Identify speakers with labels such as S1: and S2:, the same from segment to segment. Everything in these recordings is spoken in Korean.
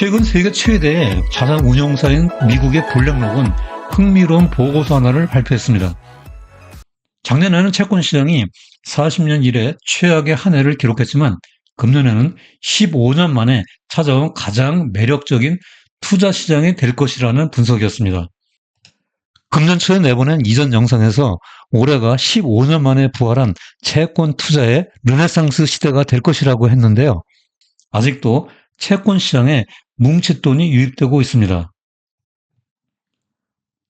S1: 최근 세계 최대의 자산 운용사인 미국의 블랙록은 흥미로운 보고서 하나를 발표했습니다. 작년에는 채권 시장이 40년 이래 최악의 한 해를 기록했지만 금년에는 15년 만에 찾아온 가장 매력적인 투자 시장이 될 것이라는 분석이었습니다. 금년 초에 내보낸 이전 영상에서 올해가 15년 만에 부활한 채권 투자의 르네상스 시대가 될 것이라고 했는데요. 아직도 채권 시장에 뭉칫돈이 유입되고 있습니다.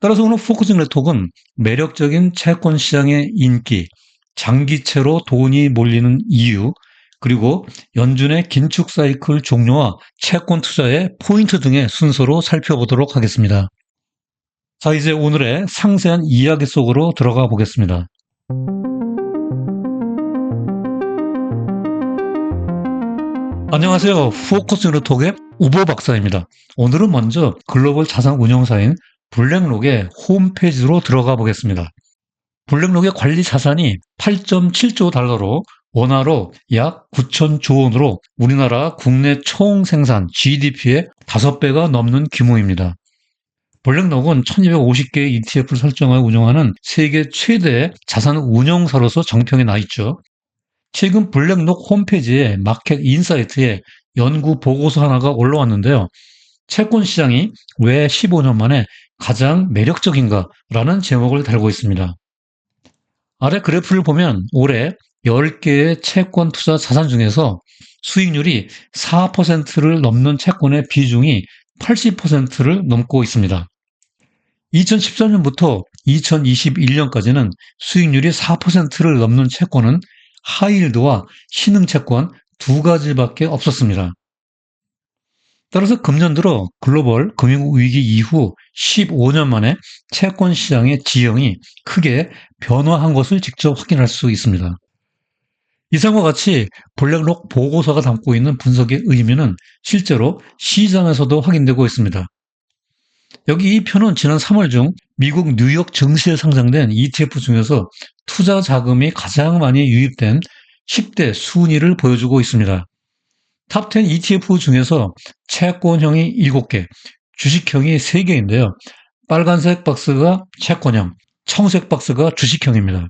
S1: 따라서 오늘 포커싱 레톡은 매력적인 채권 시장의 인기, 장기채로 돈이 몰리는 이유, 그리고 연준의 긴축 사이클 종료와 채권 투자의 포인트 등의 순서로 살펴보도록 하겠습니다. 자, 이제 오늘의 상세한 이야기 속으로 들어가 보겠습니다. 안녕하세요. 포커스 유로톡의 우보 박사입니다. 오늘은 먼저 글로벌 자산 운용사인 블랙록의 홈페이지로 들어가 보겠습니다. 블랙록의 관리 자산이 8.7조 달러로 원화로 약 9천조 원으로 우리나라 국내 총 생산 GDP의 5배가 넘는 규모입니다. 블랙록은 1250개의 ETF를 설정하여 운영하는 세계 최대의 자산 운용사로서 정평에 나 있죠. 최근 블랙록 홈페이지에 마켓 인사이트에 연구 보고서 하나가 올라왔는데요. 채권 시장이 왜 15년 만에 가장 매력적인가라는 제목을 달고 있습니다. 아래 그래프를 보면 올해 10개의 채권 투자 자산 중에서 수익률이 4%를 넘는 채권의 비중이 80%를 넘고 있습니다. 2014년부터 2021년까지는 수익률이 4%를 넘는 채권은 하이힐드와 신흥 채권 두 가지밖에 없었습니다. 따라서 금년 들어 글로벌 금융 위기 이후 15년 만에 채권 시장의 지형이 크게 변화한 것을 직접 확인할 수 있습니다. 이상과 같이 블랙록 보고서가 담고 있는 분석의 의미는 실제로 시장에서도 확인되고 있습니다. 여기 이 표는 지난 3월 중 미국 뉴욕 증시에 상장된 ETF 중에서 투자 자금이 가장 많이 유입된 10대 순위를 보여주고 있습니다. 탑10 ETF 중에서 채권형이 7개, 주식형이 3개인데요. 빨간색 박스가 채권형, 청색 박스가 주식형입니다.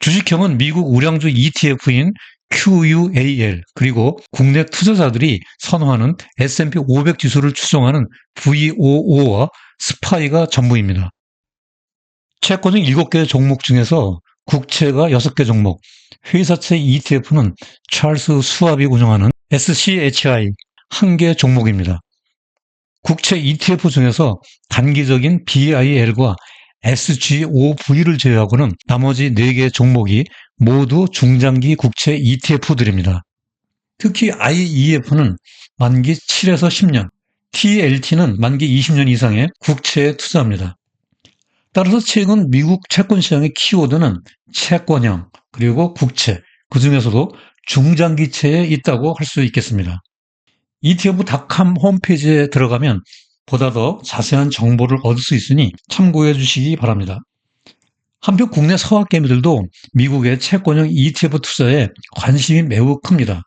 S1: 주식형은 미국 우량주 ETF인 QUAL 그리고 국내 투자자들이 선호하는 S&P 500 지수를 추종하는 VOO와 스파이가 전부입니다. 채권형 7개 종목 중에서 국채가 6개 종목, 회사채 ETF는 찰스 수압이 운영하는 SCHI 1개 종목입니다. 국채 ETF 중에서 단기적인 BIL과 SGOV를 제외하고는 나머지 4개 종목이 모두 중장기 국채 ETF들입니다. 특히 IEF는 만기 7에서 10년, TLT는 만기 20년 이상의 국채에 투자합니다. 따라서 최근 미국 채권 시장의 키워드는 채권형, 그리고 국채, 그 중에서도 중장기채에 있다고 할 수 있겠습니다. ETF.com 홈페이지에 들어가면 보다 더 자세한 정보를 얻을 수 있으니 참고해 주시기 바랍니다. 한편 국내 서학개미들도 미국의 채권형 ETF 투자에 관심이 매우 큽니다.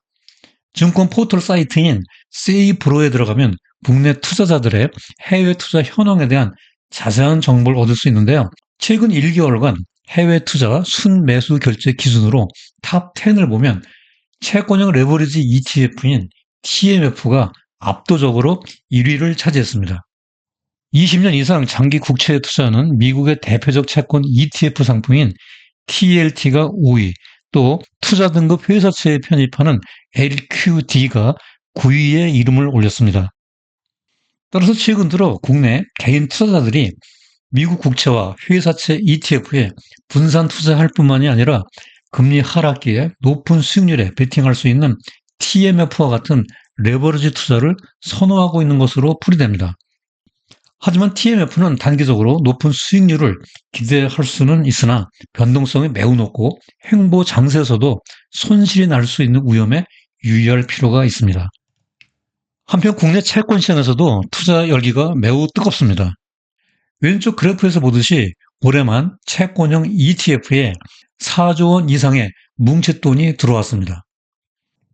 S1: 증권 포털 사이트인 세이브로에 들어가면 국내 투자자들의 해외 투자 현황에 대한 자세한 정보를 얻을 수 있는데요. 최근 1개월간 해외 투자 순매수 결제 기준으로 탑 10을 보면 채권형 레버리지 ETF인 TMF가 압도적으로 1위를 차지했습니다. 20년 이상 장기 국채에 투자하는 미국의 대표적 채권 ETF 상품인 TLT가 5위, 또 투자 등급 회사채에 편입하는 LQD가 9위에 이름을 올렸습니다. 따라서 최근 들어 국내 개인 투자자들이 미국 국채와 회사채 ETF에 분산 투자할 뿐만이 아니라 금리 하락기에 높은 수익률에 베팅할 수 있는 TMF와 같은 레버리지 투자를 선호하고 있는 것으로 풀이됩니다. 하지만 TMF는 단기적으로 높은 수익률을 기대할 수는 있으나 변동성이 매우 높고 횡보 장세에서도 손실이 날 수 있는 위험에 유의할 필요가 있습니다. 한편 국내 채권 시장에서도 투자 열기가 매우 뜨겁습니다. 왼쪽 그래프에서 보듯이 올해만 채권형 ETF에 4조 원 이상의 뭉칫돈이 들어왔습니다.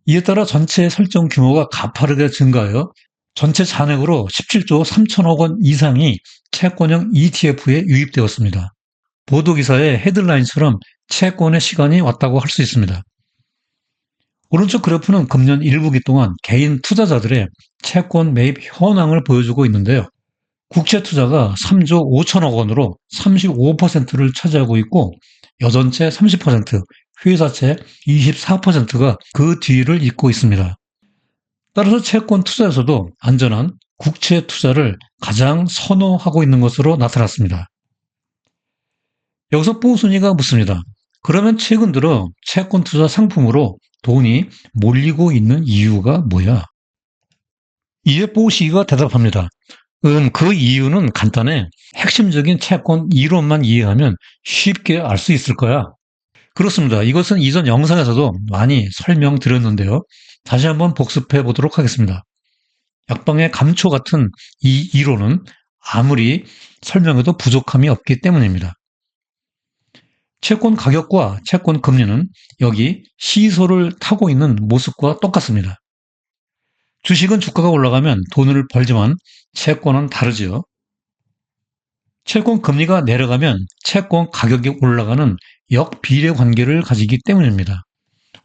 S1: 이에 따라 전체 설정 규모가 가파르게 증가하여 전체 잔액으로 17조 3천억 원 이상이 채권형 ETF에 유입되었습니다. 보도기사의 헤드라인처럼 채권의 시간이 왔다고 할 수 있습니다. 오른쪽 그래프는 금년 1분기 동안 개인 투자자들의 채권 매입 현황을 보여주고 있는데요. 국채 투자가 3조 5천억 원으로 35%를 차지하고 있고 여전체 30%, 회사채 24%가 그 뒤를 잇고 있습니다. 따라서 채권 투자에서도 안전한 국채 투자를 가장 선호하고 있는 것으로 나타났습니다. 여기서 뽀순이가 묻습니다. 그러면 최근 들어 채권 투자 상품으로 돈이 몰리고 있는 이유가 뭐야? 이에 뽀시가 대답합니다. 음, 그 이유는 간단해. 핵심적인 채권 이론만 이해하면 쉽게 알 수 있을 거야. 그렇습니다. 이것은 이전 영상에서도 많이 설명드렸는데요. 다시 한번 복습해 보도록 하겠습니다. 약방의 감초 같은 이 이론은 아무리 설명해도 부족함이 없기 때문입니다. 채권 가격과 채권 금리는 여기 시소를 타고 있는 모습과 똑같습니다. 주식은 주가가 올라가면 돈을 벌지만 채권은 다르지요. 채권 금리가 내려가면 채권 가격이 올라가는 역비례 관계를 가지기 때문입니다.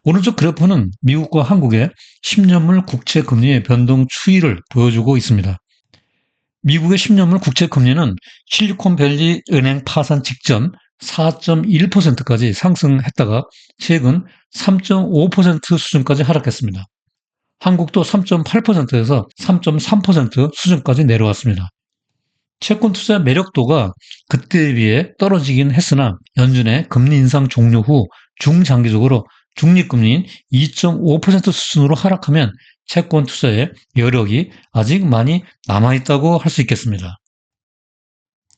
S1: 오른쪽 그래프는 미국과 한국의 10년물 국채 금리의 변동 추이를 보여주고 있습니다. 미국의 10년물 국채 금리는 실리콘밸리 은행 파산 직전 4.1%까지 상승했다가 최근 3.5% 수준까지 하락했습니다. 한국도 3.8%에서 3.3% 수준까지 내려왔습니다. 채권 투자 매력도가 그때에 비해 떨어지긴 했으나 연준의 금리 인상 종료 후 중장기적으로 중립금리인 2.5% 수준으로 하락하면 채권 투자의 여력이 아직 많이 남아있다고 할 수 있겠습니다.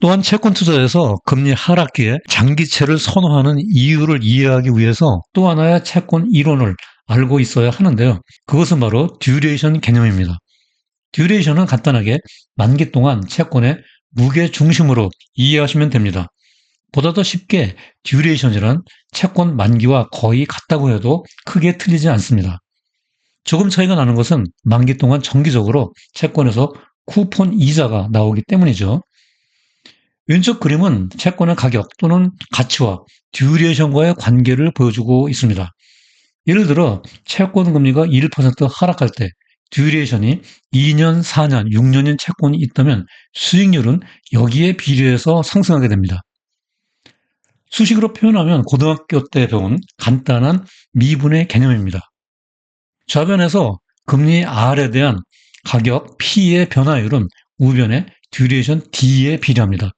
S1: 또한 채권 투자에서 금리 하락기에 장기채를 선호하는 이유를 이해하기 위해서 또 하나의 채권 이론을 알고 있어야 하는데요. 그것은 바로 듀레이션 개념입니다. 듀레이션은 간단하게 만기 동안 채권의 무게 중심으로 이해하시면 됩니다. 보다 더 쉽게 듀레이션이란 채권 만기와 거의 같다고 해도 크게 틀리지 않습니다. 조금 차이가 나는 것은 만기 동안 정기적으로 채권에서 쿠폰 이자가 나오기 때문이죠. 왼쪽 그림은 채권의 가격 또는 가치와 듀레이션과의 관계를 보여주고 있습니다. 예를 들어 채권 금리가 1% 하락할 때 듀레이션이 2년, 4년, 6년인 채권이 있다면 수익률은 여기에 비례해서 상승하게 됩니다. 수식으로 표현하면 고등학교 때 배운 간단한 미분의 개념입니다. 좌변에서 금리 R에 대한 가격 P의 변화율은 우변의 듀레이션 D에 비례합니다.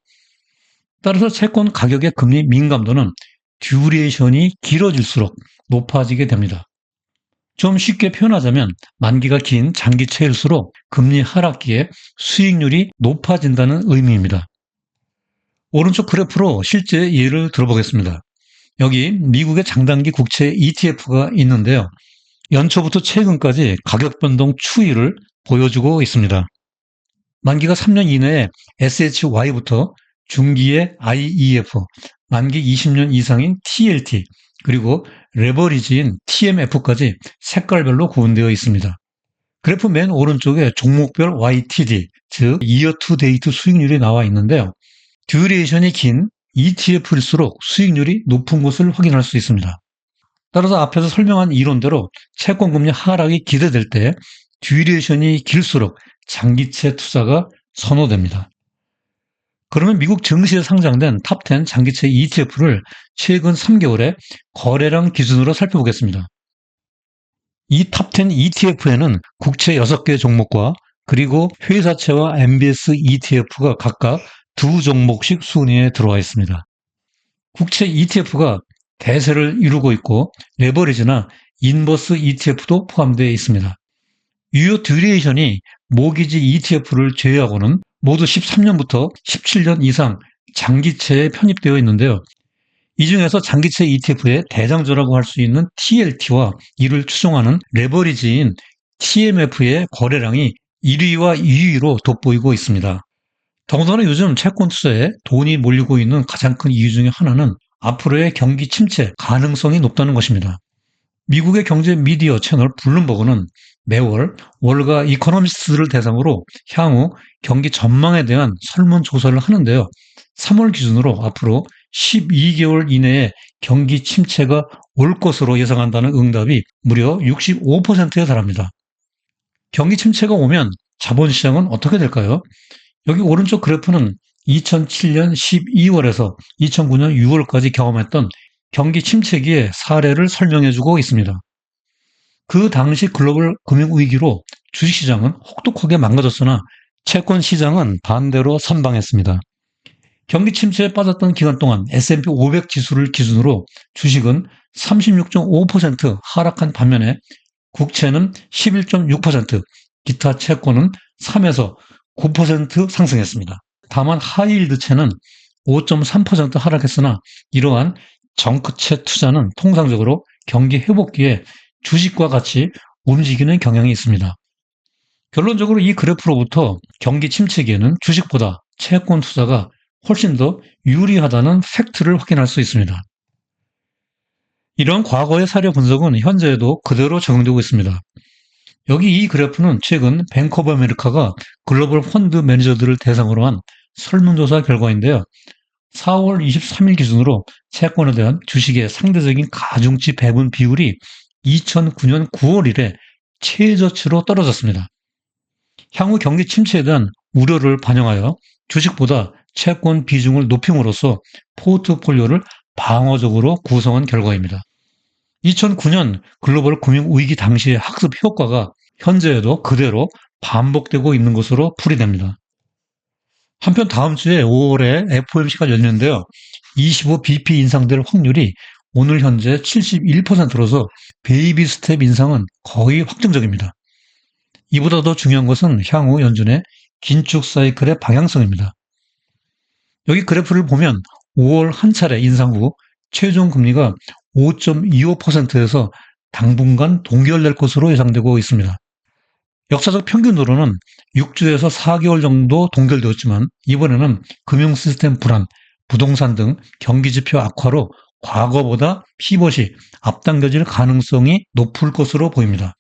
S1: 따라서 채권 가격의 금리 민감도는 듀레이션이 길어질수록 높아지게 됩니다. 좀 쉽게 표현하자면 만기가 긴 장기채일수록 금리 하락기에 수익률이 높아진다는 의미입니다. 오른쪽 그래프로 실제 예를 들어보겠습니다. 여기 미국의 장단기 국채 ETF가 있는데요. 연초부터 최근까지 가격 변동 추이를 보여주고 있습니다. 만기가 3년 이내에 SHY부터 중기의 IEF, 만기 20년 이상인 TLT, 그리고 레버리지인 TMF까지 색깔별로 구분되어 있습니다. 그래프 맨 오른쪽에 종목별 YTD, 즉 이어 투 데이트 수익률이 나와 있는데요. 듀레이션이 긴 ETF일수록 수익률이 높은 것을 확인할 수 있습니다. 따라서 앞에서 설명한 이론대로 채권금리 하락이 기대될 때 듀레이션이 길수록 장기채 투자가 선호됩니다. 그러면 미국 증시에 상장된 탑10 장기채 ETF를 최근 3개월의 거래량 기준으로 살펴보겠습니다. 이 탑10 ETF에는 국채 6개 종목과 그리고 회사채와 MBS ETF가 각각 두 종목씩 순위에 들어와 있습니다. 국채 ETF가 대세를 이루고 있고 레버리지나 인버스 ETF도 포함되어 있습니다. 유효 듀레이션이 모기지 ETF를 제외하고는 모두 13년부터 17년 이상 장기채에 편입되어 있는데요. 이 중에서 장기채 ETF의 대장주라고 할 수 있는 TLT와 이를 추종하는 레버리지인 TMF의 거래량이 1위와 2위로 돋보이고 있습니다. 더군다나 요즘 채권 투자에 돈이 몰리고 있는 가장 큰 이유 중의 하나는 앞으로의 경기 침체 가능성이 높다는 것입니다. 미국의 경제 미디어 채널 블룸버그는 매월 월가 이코노미스트를 대상으로 향후 경기 전망에 대한 설문조사를 하는데요. 3월 기준으로 앞으로 12개월 이내에 경기 침체가 올 것으로 예상한다는 응답이 무려 65%에 달합니다. 경기 침체가 오면 자본시장은 어떻게 될까요? 여기 오른쪽 그래프는 2007년 12월에서 2009년 6월까지 경험했던 경기 침체기의 사례를 설명해 주고 있습니다. 그 당시 글로벌 금융위기로 주식시장은 혹독하게 망가졌으나 채권 시장은 반대로 선방했습니다. 경기 침체에 빠졌던 기간 동안 S&P 500 지수를 기준으로 주식은 36.5% 하락한 반면에 국채는 11.6%, 기타 채권은 3에서 9% 상승했습니다. 다만 하이힐드채는 5.3% 하락했으나 이러한 정크채 투자는 통상적으로 경기 회복기에 주식과 같이 움직이는 경향이 있습니다. 결론적으로 이 그래프로부터 경기 침체기에는 주식보다 채권 투자가 훨씬 더 유리하다는 팩트를 확인할 수 있습니다. 이러한 과거의 사례 분석은 현재에도 그대로 적용되고 있습니다. 여기 이 그래프는 최근 오브 아메리카가 글로벌 펀드 매니저들을 대상으로 한 설문조사 결과인데요. 4월 23일 기준으로 채권에 대한 주식의 상대적인 가중치 배분 비율이 2009년 9월 이래 최저치로 떨어졌습니다. 향후 경기 침체에 대한 우려를 반영하여 주식보다 채권 비중을 높임으로써 포트폴리오를 방어적으로 구성한 결과입니다. 2009년 글로벌 금융 위기 당시의 학습 효과가 현재에도 그대로 반복되고 있는 것으로 풀이됩니다. 한편 다음 주에 5월에 FOMC가 열리는데요. 25bp 인상될 확률이 오늘 현재 71%로서 베이비 스텝 인상은 거의 확정적입니다. 이보다 더 중요한 것은 향후 연준의 긴축 사이클의 방향성입니다. 여기 그래프를 보면 5월 한 차례 인상 후 최종 금리가 5.25%에서 당분간 동결될 것으로 예상되고 있습니다. 역사적 평균으로는 6주에서 4개월 정도 동결되었지만 이번에는 금융 시스템 불안, 부동산 등 경기 지표 악화로 과거보다 피벗이 앞당겨질 가능성이 높을 것으로 보입니다.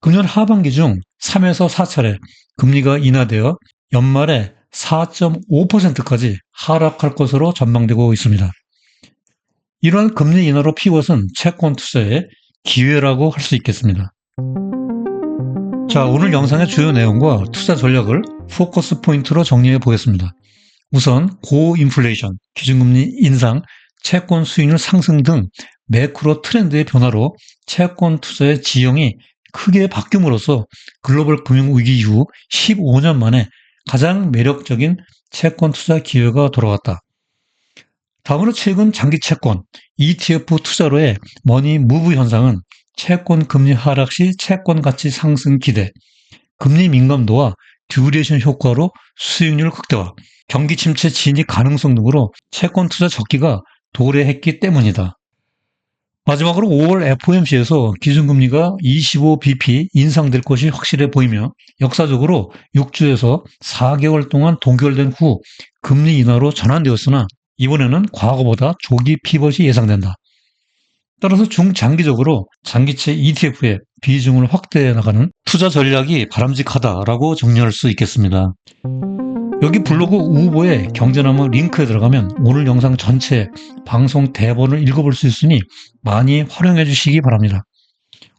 S1: 금년 하반기 중 3에서 4차례 금리가 인하되어 연말에 4.5%까지 하락할 것으로 전망되고 있습니다. 이러한 금리 인하로 피벗은 채권 투자의 기회라고 할 수 있겠습니다. 자, 오늘 영상의 주요 내용과 투자 전략을 포커스 포인트로 정리해 보겠습니다. 우선 고인플레이션, 기준금리 인상, 채권 수익률 상승 등 매크로 트렌드의 변화로 채권 투자의 지형이 크게 바뀜으로써 글로벌 금융위기 이후 15년 만에 가장 매력적인 채권 투자 기회가 돌아왔다. 다음으로 최근 장기 채권, ETF 투자로의 머니 무브 현상은 채권 금리 하락 시 채권 가치 상승 기대, 금리 민감도와 듀레이션 효과로 수익률 극대화, 경기 침체 진입 가능성 등으로 채권 투자 적기가 도래했기 때문이다. 마지막으로 5월 FOMC에서 기준금리가 25bp 인상될 것이 확실해 보이며 역사적으로 6주에서 4개월 동안 동결된 후 금리 인하로 전환되었으나 이번에는 과거보다 조기 피벗이 예상된다. 따라서 중장기적으로 장기채 ETF의 비중을 확대해 나가는 투자 전략이 바람직하다라고 정리할 수 있겠습니다. 여기 블로그 우보에 경제나무 링크에 들어가면 오늘 영상 전체 방송 대본을 읽어볼 수 있으니 많이 활용해 주시기 바랍니다.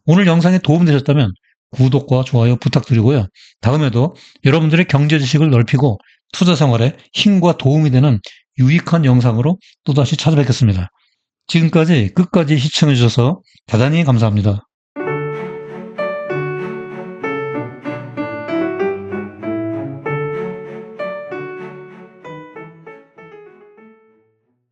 S1: 오늘 영상에 도움되셨다면 구독과 좋아요 부탁드리고요. 다음에도 여러분들의 경제 지식을 넓히고 투자 생활에 힘과 도움이 되는 유익한 영상으로 또다시 찾아뵙겠습니다. 지금까지 끝까지 시청해 주셔서 대단히 감사합니다.